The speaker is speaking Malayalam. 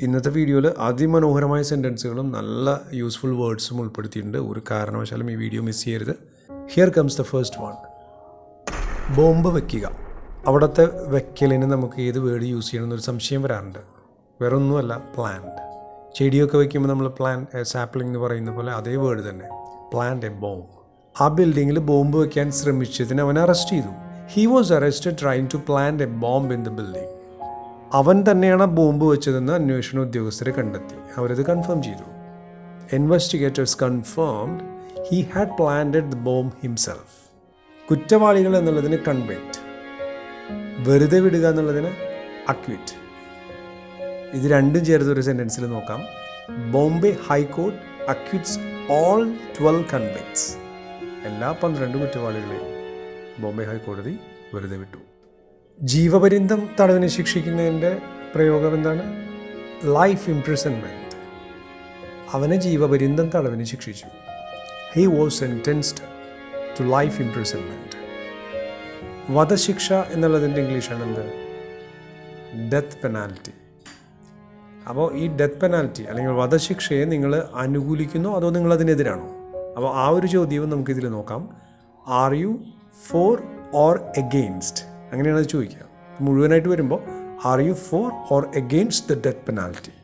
ഇന്നത്തെ വീഡിയോയിൽ അതിമനോഹരമായ സെന്റൻസുകളും നല്ല യൂസ്ഫുൾ വേർഡ്സും ഉൾപ്പെടുത്തിയിട്ടുണ്ട്. ഒരു കാരണവശാലും ഈ വീഡിയോ മിസ് ചെയ്യരുത്. Here comes the first one bomb വെക്കുക. അവിടുത്തെ വെക്കലിന് നമുക്ക് ഏത് വേർഡ് യൂസ് ചെയ്യണമെന്നൊരു സംശയം വരാറുണ്ട്. വേറെ ഒന്നുമല്ല പ്ലാന്റ് ചെടിയൊക്കെ വയ്ക്കുമ്പോൾ നമ്മൾ പ്ലാൻ സാപ്ലിംഗ് എന്ന് പറയുന്ന പോലെ അതേ വേർഡ് തന്നെ. പ്ലാന്റ് എ ബോംബ് ആ ബിൽഡിങ്ങിൽ ബോംബ് വയ്ക്കാൻ ശ്രമിച്ചതിന് അവനെ അറസ്റ്റ് ചെയ്തു. He was arrested trying to plant a bomb in the building അവൻ തന്നെയാണ് ആ ബോംബ് വെച്ചതെന്ന് അന്വേഷണ ഉദ്യോഗസ്ഥരെ കണ്ടെത്തി. അവരത് കൺഫേം ചെയ്തു. Investigators confirmed he had planted the bomb himself കുറ്റവാളികൾ എന്നുള്ളതിന് കൺവെക്റ്റ് വെറുതെ വിടുക എന്നുള്ളതിന് അക്വിറ്റ് ഇത് രണ്ടും ചേർത്ത് ഒരു സെന്റൻസിൽ നോക്കാം. Bombay high court acquits all twelve convicts എല്ലാ പന്ത്രണ്ട് കുറ്റവാളികളെയും ബോംബെ ഹൈക്കോടതി വെറുതെ വിട്ടു. ജീവപര്യന്തം തടവിന് ശിക്ഷിക്കുന്നതിന്റെ പ്രയോഗം എന്താണ്? ലൈഫ് ഇംപ്രിസൺമെന്റ് അവനെ ജീവപര്യന്തം തടവിന് ശിക്ഷിച്ചു. He was sentenced to life imprisonment വധശിക്ഷ എന്നുള്ളതിന്റെ ഇംഗ്ലീഷാണ് എന്ത്? ഡെത്ത് പെനാൽറ്റി അപ്പോൾ ഈ ഡെത്ത് പെനാൽറ്റി അല്ലെങ്കിൽ വധശിക്ഷയെ നിങ്ങൾ അനുകൂലിക്കുന്നു അതോ നിങ്ങൾ അതിനെതിരാണോ? അപ്പോൾ ആ ഒരു ചോദ്യവും നമുക്കിതിൽ നോക്കാം. Are you for or against അങ്ങനെയാണ് ചോദിക്കുക. മുഴുവനായിട്ട് വരുമ്പോൾ are you for or against the death penalty